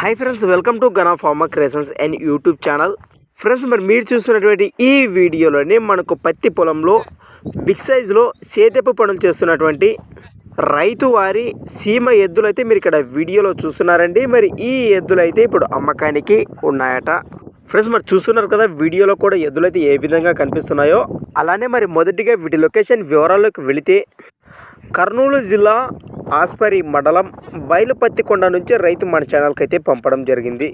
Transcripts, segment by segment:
Hi friends welcome to Gana pharma creations and YouTube channel friends మరి మీరు చూస్తున్నటువంటి ఈ వీడియోలోని మనకు పత్తి పొలంలో బిగ్ సైజులో సేతెప్పు పనులు చేస్తున్నటువంటి రైతు వారి సీమ ఎద్దులు అయితే మీరు ఇక్కడ వీడియోలో చూస్తున్నారండి. మరి ఈ ఎద్దులు అయితే ఇప్పుడు అమ్మకానికి ఉన్నాయట. ఫ్రెండ్స్ మరి చూస్తున్నారు కదా వీడియోలో కూడా ఎద్దులు అయితే ఏ విధంగా కనిపిస్తున్నాయో. అలానే మరి మొదటిగా వీటి లొకేషన్ వివరాల్లోకి వెళితే కర్నూలు జిల్లా ఆస్పరి మండలం బయలుపత్తికొండ నుంచి రైతు మన ఛానల్కి అయితే పంపడం జరిగింది.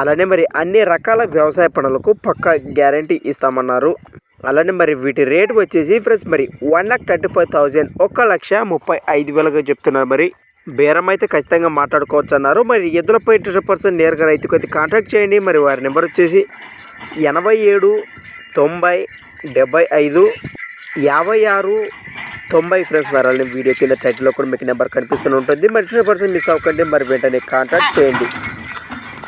అలానే మరి అన్ని రకాల వ్యవసాయ పనులకు పక్క గ్యారంటీ ఇస్తామన్నారు. అలానే మరి వీటి రేట్ వచ్చేసి ఫ్రెండ్స్ మరి one lakh thirty five thousand ఒక లక్ష ముప్పై ఐదు వేలుగా చెప్తున్నారు మరి. బేరం అయితే ఖచ్చితంగా మాట్లాడుకోవచ్చు అన్నారు మరి ఎద్దులపై ట్వంటీ పర్సెంట్ నేరుగా రైతుకు అయితే కాంటాక్ట్ చేయండి. మరి వారి నెంబర్ వచ్చేసి ఎనభై ఏడు తొంభై డెబ్బై ఐదు యాభై ఆరు తొంభై ఫ్రెండ్స్ మరి వీడియో కింద టైటిల్లో కూడా మీకు నెంబర్ కనిపిస్తూనే ఉంటుంది. మరి పర్సన్ మిస్ అవ్వకండి మరి వెంటనే కాంటాక్ట్ చేయండి.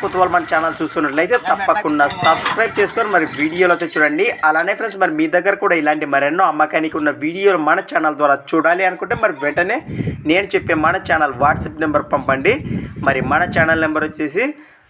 కొత్తవాళ్ళు మన ఛానల్ చూస్తున్నట్లయితే తప్పకుండా సబ్స్క్రైబ్ చేసుకొని మరి వీడియోలో అయితే చూడండి. అలానే ఫ్రెండ్స్ మరి మీ దగ్గర కూడా ఇలాంటి మరెన్నో అమ్మకానికి ఉన్న వీడియోలు మన ఛానల్ ద్వారా చూడాలి అనుకుంటే మరి వెంటనే నేను చెప్పే మన ఛానల్ వాట్సాప్ నెంబర్ పంపండి. మరి మన ఛానల్ నెంబర్ వచ్చేసి